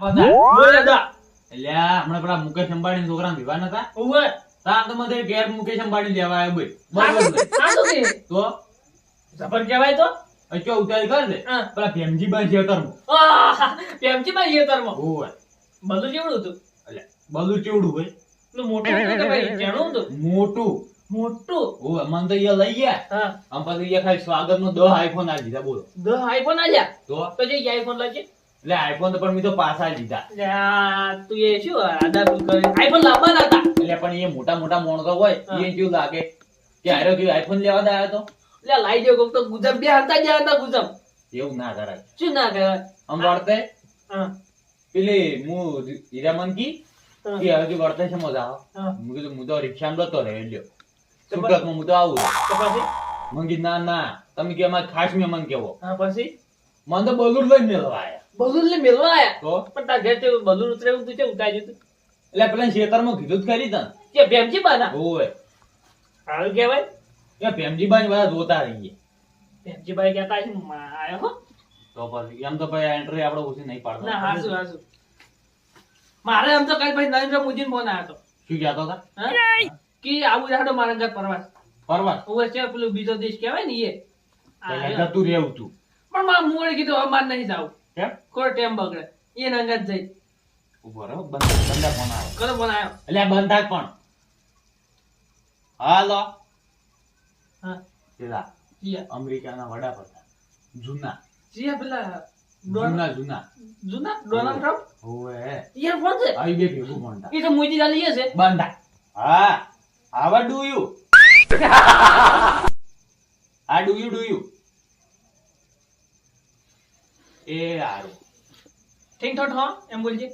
હમણાં પેલા મુકેશ અંબાણી છોકરા વિવાહ નતા? ઉવે. તો મને ઘેર મુકેશ અંબાણી લેવા આવ્યો ભાઈ? તો? જબર કહેવાય તો? અચો ઉતારી કર દે પેલા ભેમજી બાઈ ખેતરમાં આહ, પ્રેમજીભાઈ ખેતરમાં. ઓય બધું કેવડું હતું? એટલે બધું ચેવડું ભાઈ મોટું. મોટું? મોટું મને તો અહીંયા લઈ ગયા. હા. આમ પછી ખાલી સ્વાગત નો દ આઈફોન આ દીધા બોલો. દ આઈફોન આલ્યા? તો? તો જે આઈફોન લાવજે. એટલે આઈફોન તો પણ મેં તો પાછા લીધા. તું એ શું આદાબુ કરે? આઈફોન લાવવાના હતા? એટલે પણ એ મોટા મોટા મોણકો હોય એ કેવું લાગે? કે આરો કે આઈફોન લેવા દે આવ્યો તો? લે લાઈ દો કોક તો ગુજબ. બે હતા જ્યાં હતા ગુજબ. એવું ના કરાય. શું ના કરાય? આમ વર્તે? હા. પેલી હું હીરામન કી. કે હજી વર્તે છે મજા આવે. હા. કીધું હું તો રિક્ષામાં જતો રહે લ્યો. તો સુરતમાં હું તો આવું પછી? મંગી ના ના તમે કે અમારે ખાસ મહેમાન કેવો હા પછી? મને તો બલુર લઈ મેળવા આયા બલૂન લઈ મેળવા આયા તો? પણ તાર ઘેર તે બલૂન ઉતરે તું છે ઉતારી દીધું? એટલે પેલા ખેતરમાં કીધું જ કરી તને. કે ભેમજી બાના? ઓય સારું કહેવાય. ભેમજી બાની બધા જોતા રહીએ ભેમજીભાઈ કહેતા છે આયો હો. તો પછી એમ તો ભાઈ એન્ટ્રી આપણે ઓછી નહીં ના હાસુ હાસુ મારે એમ તો કાલ ભાઈ નરેન્દ્ર મોદી ફોન આવ્યો હતો. શું કહેતો હતા? કે આવું રાડો મારા ઘર પરવાસ. ફરવા ઓવે છે પેલું બીજો દેશ કહેવાય ને એ. જતું રહેવું તું. પણ માં મુંગળે કીધું હવે મારે નહીં જાવું. કેમ? કોઈ ટેમ બગડે. એ નંગત જઈ. ઊભો રહો બંધ બંધા આવ્યો? એટલે બંધ હાલો. હા. પેલા અમેરિકાના વડાપ્રધાન. જૂના. જીયા પેલા જૂના જૂના. જૂના? Donald Trump? ઓવે યાર ફોન છે? આવી બે ભેગું ભણતા એ તો મોદી ચાલી છે. બંધા હા. આવા ડુ યુ આ ડુ યુ ડુ યુ એ હારું ઠીક ઠોઠ હો એમ બોલજે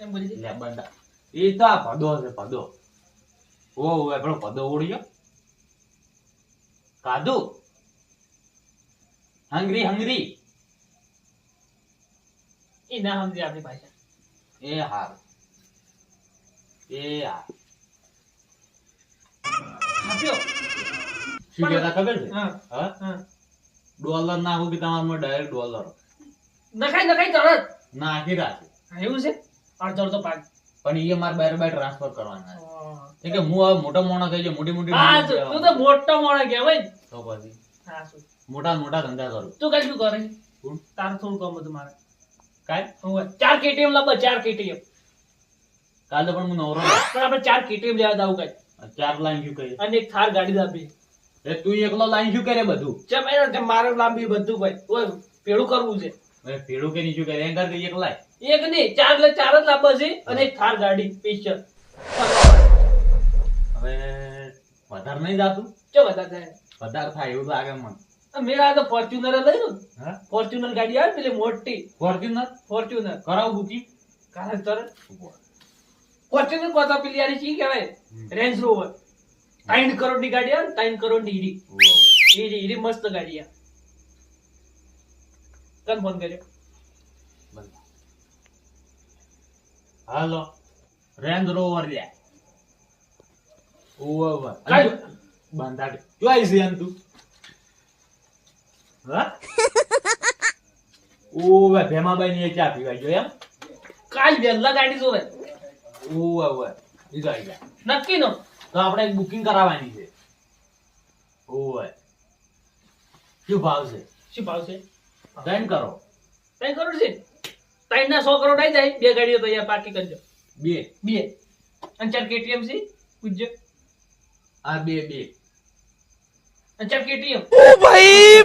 એમ બોલજે. લે બંડા. એ તો આ પદો છે પદો. ઓ ઓવે પેલો પદો ઓળ્યો. કાદુ. હંગરી હંગરી. એ ના સમજે આપણી ભાષા એ હાર. એ હાર. શું કહેતા ખબર છે? હા હા? હા. ડોલર નાખું કે તમારામાં ડાયરેક્ટ ડોલર નખાય નખાય તરત. નાખી રાખે એવું છે? અડધો અડધો પાક. પણ એ મારે બાર બાર ટ્રાન્સફર કરવાના છે. કે હું હવે મોટો મોણો થઈ ગયો મોટી મોટી હા તું તો મોટો મોણો કહેવાય તો પછી? હા મોટા મોટા ધંધા કરું. તું કઈ શું કરે? તાર થોડું કામ હતું મારે. કાય હું ચાર કેટીએમ લાવ ચાર કેટીએમ. કાલે પણ હું નવરો પણ આપણે ચાર કેટીએમ લેવા દાવ કઈ. ચાર લાઈન શું કરી અને એક થાર ગાડી લાવી એ તું એકલો લાઈન શું કરે બધું? ચમ મારે લાંબી બધું ભાઈ. ઓય પેલું કરવું છે. હવે પેલું કે શું કરે એમ કરતી એક લાય એક નહીં ચાર એટલે ચાર જ લાવવા છે અને એક થાર ગાડી સ્પેશિયલ હવે વધારે નહીં જાતું? ચો બધા થાય? વધારે થાય એવું લાગે મને. મેરા તો ફોર્ચ્યુનર લઈ લો ફોર્ચ્યુનર ગાડી આવે પેલી મોટી. ફોર્ચ્યુનર? ફોર્ચ્યુનર. કરાવ બુકિંગ કારણ તરત. ફોર્ચ્યુનર કોતા પેલી યારી ચી કહેવાય? રેન્જ રોવર ત્રણ કરોડની ગાડી આવે ત્રણ કરોડની મસ્ત ગાડી આ કન ફોન કર્યો. હાલો. રેન્જ રોવર લે. ઓવર કાંઈ- જો આઈ છે એમ તું? હા? ઓવે ભેમાબાઈ ની ચા પીવા જો એમ? કાલ વહેલા ગાડી જોવે. ઓવે ઓવે ઈ તો આઈ ગયા. નક્કી નો તો આપણે એક બુકિંગ કરાવવાની છે. ઓવે શું ભાવ છે? શું ભાવ છે? ત્રણ કરો. ત્રણ કરોડ છે. ત્રણ ના સો કરોડ આવી જાય. બે ગાડીઓ તૈયાર પાકી કરજો. બે. બે. અને ચાર કેટીએમ સી પૂછજો આ બે બે. અને ચાર કેટીએમ ઓ ભાઈ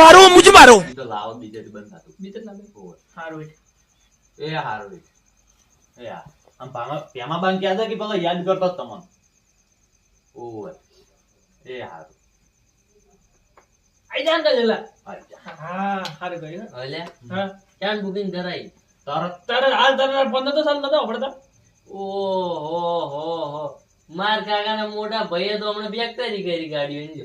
મારો મુજ મારો. તો લાવો બીજે બંધ થતું. બીજે લાવે હારો એ હારો એ આ. આમ ભાંગા પેમા બાંગ ક્યાં કે પેલા યાદ કરતો તમને? ઓવે. એ હારું. આઈ ભાઈએ તો હમણાં બેકતારી કરી ગાડીઓ ની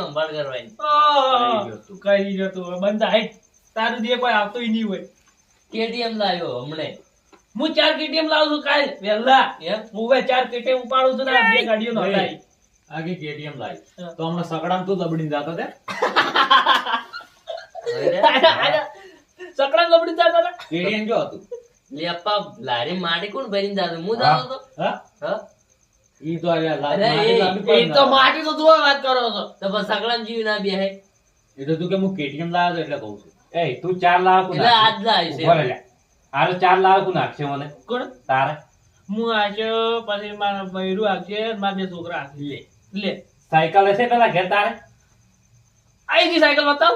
સંભાળ કરવાની તું કરી જો બંધ હાઈટ તારું દે કોઈ આવતો નહીં હોય કેટીએમ લાવ્યો હમણે હું ચાર કેટીએમ લાવું છું કાલ. વહેલા એમ હું હવે ચાર કેટીએમ ઉપાડું છું ને આ બે ગાડીઓ નો ભાઈ, આગે કેટીએમ લાવી તો હમણાં સકડામ તું દબડીને જાતો તે? સકડામ લબડી જાતો હતા કેટીએમ જો હતું. લેપા લારી માટી કોણ ભરીને જાતો? હું જાતો તો? હા? હા? ઈ તો અરે લા- અરે માટી એ- તો માટી તો તું વાત કરો છો. તો બસ સકડામ જીવ ના બેહે. એ તો તું કે હું કેટીએમ લાવ્યો એટલે કહું છું. એ તું ચાર લાખ એટલે આજ લાવી છે. હારે ચાર લાખ નાખશે મને. કોણ તારે. હું આજે પછી મારા બૈરું આવશે મારા બે છોકરા આવશે. લે લે. સાયકલ હશે પેલા ઘેર તારે? આઈ ગઈ સાયકલ બતાવ.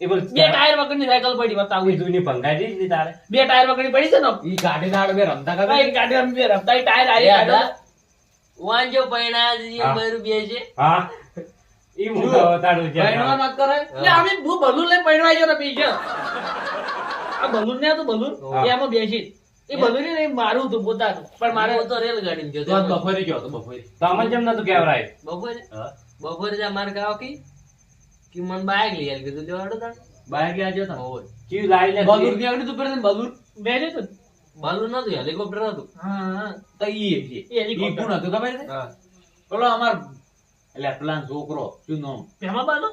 એ બોલ બે ટાયર વગરની સાયકલ પડી બતાવ. એ જૂની ભંગાઈ દીધી તારે. બે ટાયર વગરની પડી છે ને? ઈ ગાડી ના બે રમતા કરતા. ભાઈ ગાડી રમતા ઈ ટાયર આવી એ હતા. વાંજો પૈણા છે, હા. બૈરું બે છે. હા. ઈ મુકા તારું છે. પૈણવા મત કરે. એટલે અમે ભૂ ભલું લઈને પૈણવા જો ને બીજો આ બલૂન ને હતું બલૂન એમાં બેસી. એ બલૂન ને મારું હતું પોતાનું. પણ મારે તો રેલગાડી ગયો બફોરે ગયો હતો બફોરે. તમને જેમ નતું કેવરાય બફોરે? બફોરે જા માર ગાવ કી? કે મન બાઈક લઈ આવી કીધું. જો હડો તાણ? બાઈક લઈ આવ્યો તમે ઓય કી લાઈ લે બલૂન ને આગળ તું પર બલૂન મેલે તો બલૂન નતું હેલિકોપ્ટર હતું હા હા. તો ઈ એ હેલિકોપ્ટર હતું ખબર છે? બોલો અમાર એટલે પેલા છોકરો શું નામ પેમા બાનો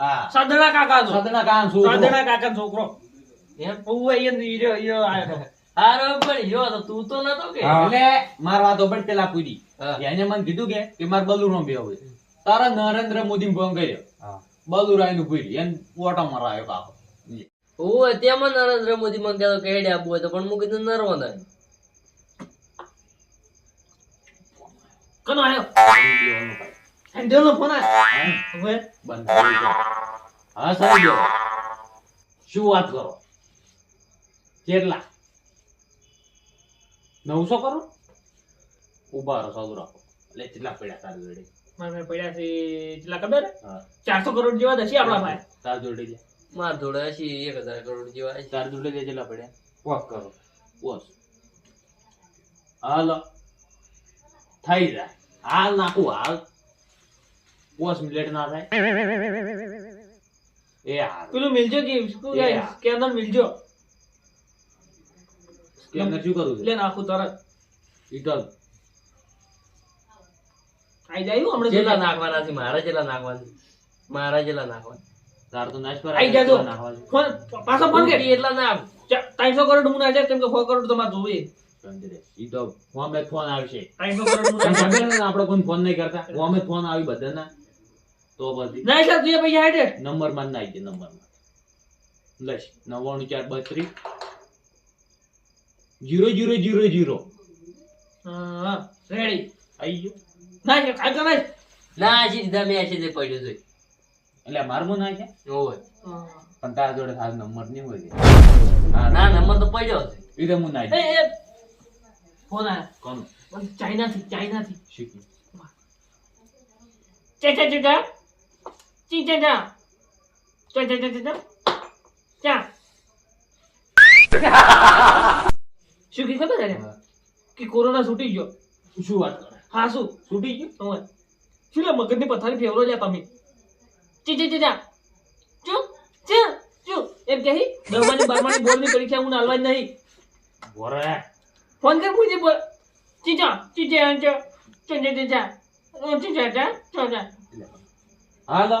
હા. સદણા કાકા સદના કાન છોકરો. સદણા કાકા છોકરો. એમ ઓવે ઈ નીર્યો ઈર્યો આયો તો. હારો પણ યો તો તું તો નતો કે. એટલે માર વાતો પણ પેલા પૂરી. એને મને કીધું કે કે માર બલુર નો બે તારા નરેન્દ્ર મોદી ફોન કર્યો. હા. બલુર આઈનું પૂરી એને ઓટો મરાયો કાકો. ઓય તેમાં નરેન્દ્ર મોદી મને કહેતો કે હેડે આપવું હોય તો પણ હું કીધું નરવાના કનો આયો? હેન્ડલ નો ફોન હવે? બંધ. હા સાહેબ શું વાત કરો? કેટલા? નવસો કરો ઊભા રહો સાદું રાખો. એટલે કેટલા પડ્યા તારી જોડે? મારે પડ્યા છે કેટલા ખબર? ચારસો કરોડ જેવા દશે આપણા ભાઈ તાર જોડે લે માર જોડે હશે એક હજાર કરોડ જેવા. તાર જોડે લે કેટલા પડ્યા? વોક કરો. વોસ હાલો. થઈ જાય. હાલ નાખું હાલ. પોસ મિનિટ ના થાય. એ હાલ પેલું મિલજો. સ્કેનર મિલજો. સ્કેનર શું કરું લે નાખું તરત. ઈ આઈ જાય હમણાં જેટલા નાખવાના છે મારા જેલા નાખવાના મારા જેલા નાખવાના. તાર તો નાશ પર આઈ જાજો. ફોન પાછો ફોન કે. એટલા ના ચા- ત્રણસો કરોડ હું ના જાય કેમ કે સો કરોડ તમારે જોઈએ ઈ તો ફોન બે ફોન આવશે. ત્રણસો કરોડ હું આપણે કોઈ ફોન નહીં કરતા. ફોન જ ફોન આવી બધાના. તો બધી. નહીં સર તું પૈસા હેડે નંબરમાં નાઈ દે નંબરમાં. લઈશ. નવ્વાણું ચાર બત્રીસ. Zero zero zero zero. Ready આવી ગયો. ના છે કાકા ના ના હજી દીધા મેં હજી પડ્યો જોઈ એટલે મારમો ના છે? હોય પણ તારા જોડે ખાસ નંબર નહીં હોય. હા ના નંબર તો પડ્યો હતો એ તો હું ના એ કોણ આ કોણ? ચાઇનાથી ચાઇનાથી. શીખ્યું ચેટા ચેટા ચા ચી ચા ચા ચા ચા ચા ચા ચા શું કી ખબર છે કે કોરોના છૂટી ગયો શું વાત કરે હા શું છૂટી ગયો હવે શું લે મગજની પથારી ફેવરો લે તમે ચી ચી ચી ચા ચૂ ચા એમ કહી દસમાની બારમાની બોર્ડની પરીક્ષા હું નાલવા જ નહીં બોરે ફોન કર પૂછે બોલ ચી ચા ચી ચા ચા ચા ચા ચા ચા ચા ચા ચા ચા હાલો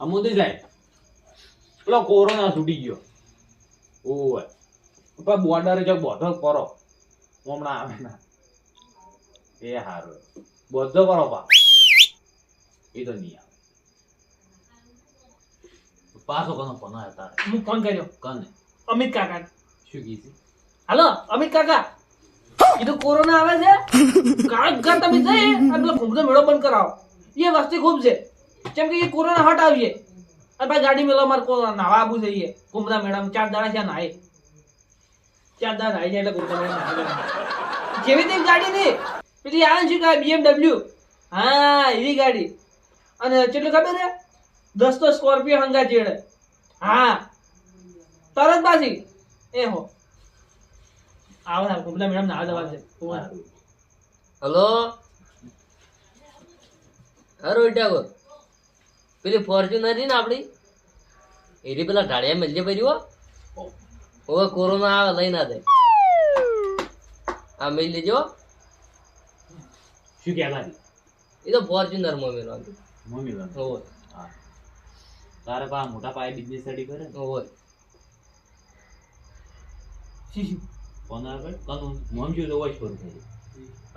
અમુદી જાય. પેલો કોરોના છૂટી ગયો. ઓય પણ બોર્ડર જો બધો કરો. હમણાં આવે ના. એ હારું. બધો કરો પા એ તો નહીં આવે. પાછો કોનો ફોન આવ્યો તારે? હું ફોન કર્યો. કોને? અમિત કાકા. શું કીધું હાલો અમિત કાકા. એ તો કોરોના આવે છે. ઘર તમે જઈ આ પેલો મેળો બંધ કરાવો. એ વસ્તી ખૂબ છે. કેમ કે કોરોના હટ આવીએ. અને ભાઈ ગાડી મેળો મારે કોરોના નાવા આવું જઈએ કુમરા મેળામાં ચાર દાડા છે નાય ચાર દાડા નાઈ જાય એટલે કુમરા મેળામાં જેવી તેવી ગાડી નહીં. પેલી આવે છે કે બીએમડબલ્યુ હા, એવી ગાડી. અને કેટલું ખબર છે? દસ તો સ્કોર્પિયો હંગા જેડે. હા. તરત પાછી. એ હો. આવો ના કુમરા મેડમ જવાનું છે. હારું. હલો? હરો ટાગોર પેલી ફોર્ચ્યુનર ને આપડી એરી પેલા ઢાળિયા મેલજે ભર્યું હો. હવે કોરોના આવે લઈ ના દે આ મેલ લેજો શું કહેવાય એ તો ફોર્ચ્યુનરમાં મેળવાનું મમ્મી વાત. હોવે હા. તારે પા મોટા પાયે બિઝનેસ સ્ટડી કરે ને? ઓય શી કોણ આગળ કનું મમ્મી જો વોચ કરું થઈ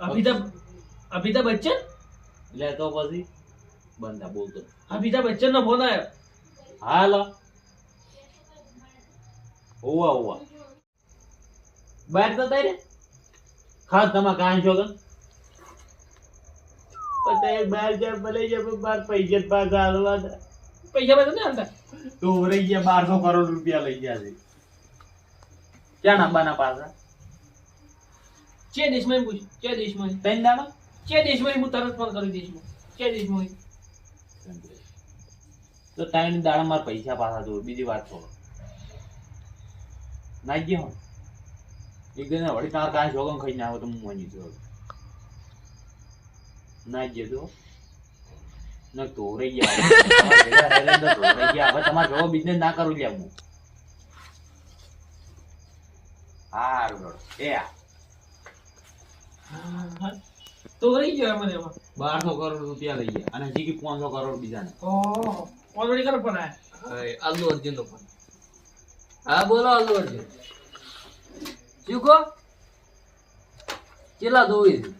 અમિતાભ અમિતાભ બચ્ચન? એટલે તો પછી બંધા બોલતો અમિતાભ બચ્ચન નો ફોન આવ્યો. હાલો. ઓવા ઓવા બહાર તો તારે? ખાસ તમે કાન છો કે પતાય બહાર જા ભલે જા બાર પૈસા પાછા હાલવા. પૈસા બધા ને આલતા તો રહી ગયા બારસો કરોડ રૂપિયા લઈ ગયા છે. ક્યાં નાંબાના પાછા? ચે દેશમાં પૂછ ચે દેશમાં તૈન દાડા ચે દેશમાં હું તરત ફોન કરી દેશમાં. ચે દેશમાં તો ટાઈમ દાડા મારા પૈસા પાછા જોવે. બીજી વાત છોડો ના ગયો એક દિન વળી તાર કાંઈ જોગમ ખાઈ ના આવે તો હું મની છું ના ગયો તો. ન તો રહી ગયા તમારા ગયા. હવે જોવો બિઝનેસ ના કરું લ્યા હું. હારું એ આ. તો રહી ગયો મને બારસો કરોડ રૂપિયા લઈ ગયા. અને હજી કે પાંચસો કરોડ બીજાને. ઓહો. કરો ફોન અલ્લુ અર્જુન નો ફોન. હા બોલો અલ્લુ અર્જુન. શું કહો? કેટલા ધોવી? છે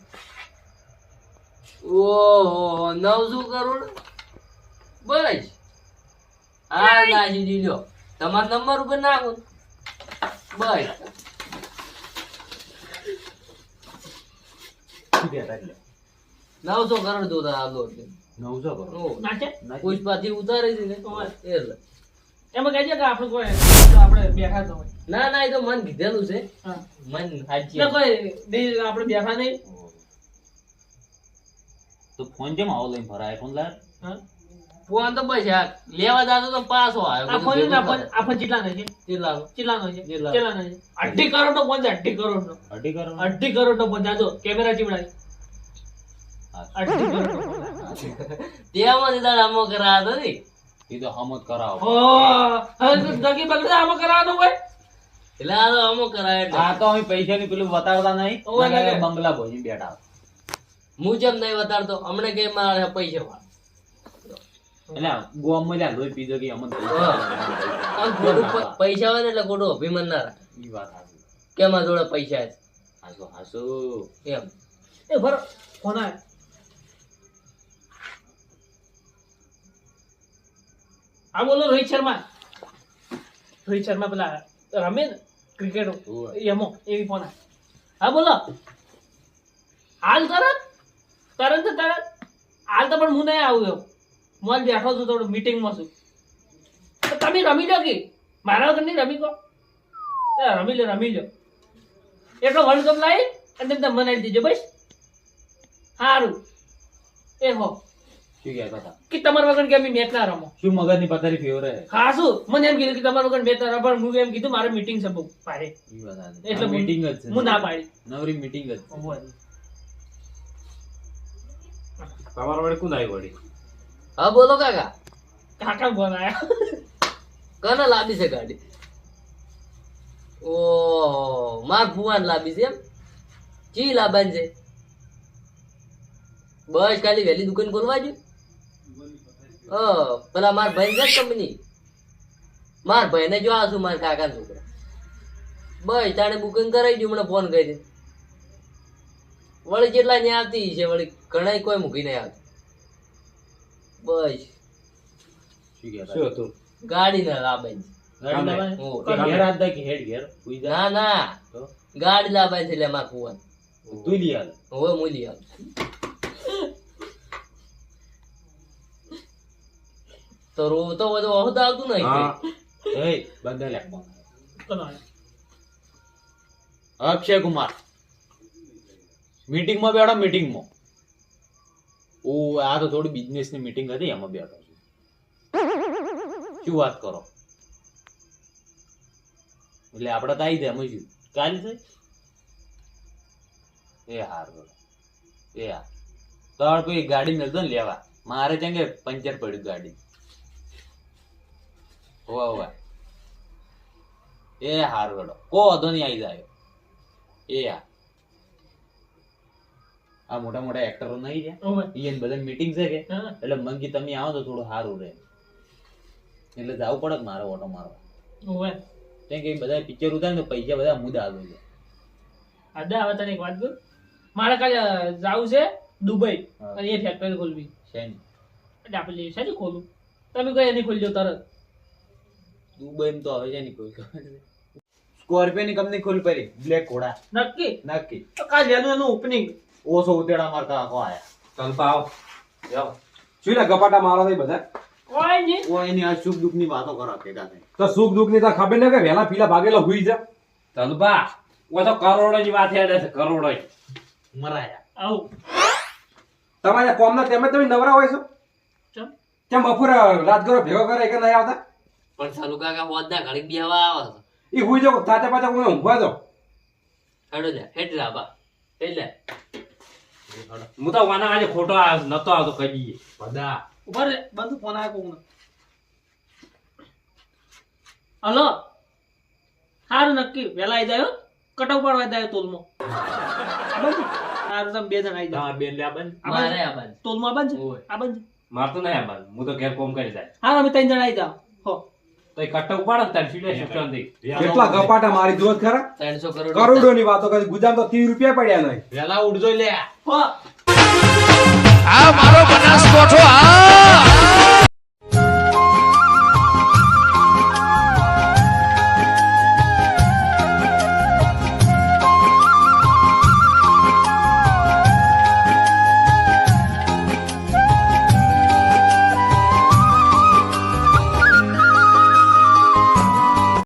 ઓહો નવસો કરોડ? બસ. હા નાજી દીધો તમારો નંબર ઉપર નાખો. બસ. શું નવસો કરોડ જોતા અલ્લુ અર્જુન. નવસો કરોડ નાખે પુષ્પાથી ઉતારે છે ને એટલે. એમાં કહેજે કે આપણે કોઈ તો આપણે બેઠા તો ના ના એ તો મન કીધેલું છે. મન સાચી કોઈ આપણે બેઠા નહીં. તો ફોન કેમ આવો લઈને ફરાય ફોન લાય ફોન તો બસ લેવા જાતો તો પાછો આવ્યો. આ ફોન ના ફોન આ ફોન કેટલા નો છે? કેટલાનો? કેટલા નો? છે? કેટલા? કેટલા નો છે? અઢી કરોડ નો ફોન છે અઢી કરોડ નો. અઢી કરો અઢી કરોડ નો ફોન જાજો કેમેરા ચીવડાય. અઢી કરોડ નો ફોન તેમાંથી તારે અમો કરાવતો ને એ તો હમત કરાવો. ઓ હવે દગી બગડે આમાં કરવાનું હોય? એટલે આ તો અમો કરાય એટલે. આ તો અમે પૈસાની પેલું બતાવતા નહીં ના, બંગલા ભોજી બેઠા. હું જેમ નહીં બતાડતો હમણાં કે મારે પૈસા વાળ. એટલે ગોમ મળ્યા લોહી પીધો કે અમને આમ પૈસા હોય ને એટલે ખોટું અભિમાન ના રાખે. એ વાત કેમ જોડે પૈસા છે? હાસો હાચું. એમ. એ ભરો ફોન હા બોલો રોહિત શર્મા. રોહિત શર્મા પેલા રમે ને ક્રિકેટ. એમો એવી ફોન હા બોલો. હાલ તરત? તરત તરત? હાલ તો પણ હું નહીં આવું હું હાલ બેઠો છું થોડું મીટિંગમાં છું. તમે રમી લો કે? મારા વગર નહીં રમી કો? એ રમી લો રમી લો. એટલો વર્લ્ડ કપ લાવી અને તમે મનાવી દીજો બસ. સારું એ હો. શું કહેતા હતા? કે તમારા વગર કે અમે મેચ ના રમો? શું મગજની પથારી ફેવરે હા શું? મને એમ કીધું કે તમારા વગર મેચ ના રમો હું એમ કીધું મારે મીટિંગ છે બહુ પાડે. એટલે આ જ છે. હું ના પાડી. નવરી મીટિંગ જ છે. તમારા વડે કોણ આવી વળી? હા બોલો કાકા. કાકા ફોન આવ્યા કને લાવી છે ગાડી? ઓ માર ફુવાન લાબી છે એમ? ચી લાબાન છે? બસ ખાલી વહેલી દુકાન ખોલવા જો હ પેલા માર ભાઈ છે કંપની માર ભાઈને જો આ છું મારા કાકા છોકરા. બસ તાણે બુકિંગ કરાવી દઉં મને ફોન કરી વળી જેટલા ને આવતી છે વળી ઘણા કોઈ મૂકી નહીં આવતી. બસ. શું હતું? ગાડી ના દે જા. ના ના. ગાડી લાવવાની છે એટલે માર કુવા તું લઈ આવ. હવે મૂલી આવ તો હોય તો વહુ તો આવતું નહીં. હા. એય, બંધ લે. ફોન. કોનો આવ્યો? અક્ષય કુમાર. મીટિંગમાં બેઠો મીટિંગમાં. ઓ આ તો થોડી બિઝનેસની મીટિંગ હતી એમાં બેઠો છું. શું વાત કરો? એટલે આપણે તો આવી જાય શું? કાલ છે? એ હાર એ હાર. તો કોઈ ગાડી મેળતો ને લેવા. મારે ત્યાં કે પંચર પડ્યું ગાડી. હોવા હોવા. એ હાર વડો કો વાંધો નહીં આવી જાય એ હા આ મોટા મોટા એક્ટરો નહીં છે. ઈ બધા મીટિંગ છે કે? એટલે મંગી તમે આવો તો થોડું સારું રહે. એટલે જવું પડે મારો ઓટો મારવા? કેમ કે બધા પિક્ચર ઉતારે ને પૈસા બધા મુદ્દા આવે છે. અદા હવે તને એક વાત કહું મારે કાલે જાવું છે દુબઈ. અને એ ફેક્ટરી ખોલવી. છે એટલે આપણે શાની ખોલું? તમે કઈ એની ખોલજો તરત. દુબઈ તો હવે છે નહીં કોઈ સ્કોર્પિયો ની કંપની ખુલ પડી બ્લેક ઘોડા. નક્કી? નક્કી. તો કાલ એનું એનું ઓપનિંગ ઓછો ઉતેડા મારતા આખો આયા. ચાલ આવો. જાઓ. શું લે ગપાટા મારો થઈ બધા? કોઈ નહીં. કોઈ એની આ સુખ દુઃખની વાતો કરો ભેગા થઈ તો સુખ દુઃખની તો ખબર ને કે વેલા પીલા ભાગેલા હુઈ જા. તલબા ઓ તો કરોડો ની વાત યાદ છે કરોડો મરાયા. આવું. તમારા કોમના તેમ તમે નવરા હોય છો? કેમ બપોરે રાત કરો ભેગો કરે કે નહીં આવતા? પણ સાલુ કાકા હોદના ઘડીક બેહવા આવે છે. એ હુઈ જાવ તાતા પાતા હું ઊંઘવા દો હેડો જા હેડ જા બા હેડ લે. હું તો વાના આજે ખોટો આ- નતો આવતો કદી બધા. ઊભા રે બંધ ફોન આવ્યો કોકનો. હલો. સારું નક્કી વેલા આવી જાય હો. કટક પાડવા જાય તોલમાં. સારું તમે બે જણ આવી જાય હા બેન લે આ બંધ. મારે આ બાજુ તોલમાં બંધ છે? આ બંધ મારતો નહીં આ બંધ. હું તો ઘેર કોમ કરી જાય. હા અમે ત્રણ જણ આવી જાઓ. હો. તો કટ્ટ ઉપાડો તારે શિક્ષણ દઈ કેટલા ગપાટા મારી જોત ખરા? કરોડ કરોડો ની વાતો કરી ગુજરાત તો ત્રીસ રૂપિયા પડ્યા નહીં. વેલા ઉડજો લે આ મારો બનાસકોઠો આ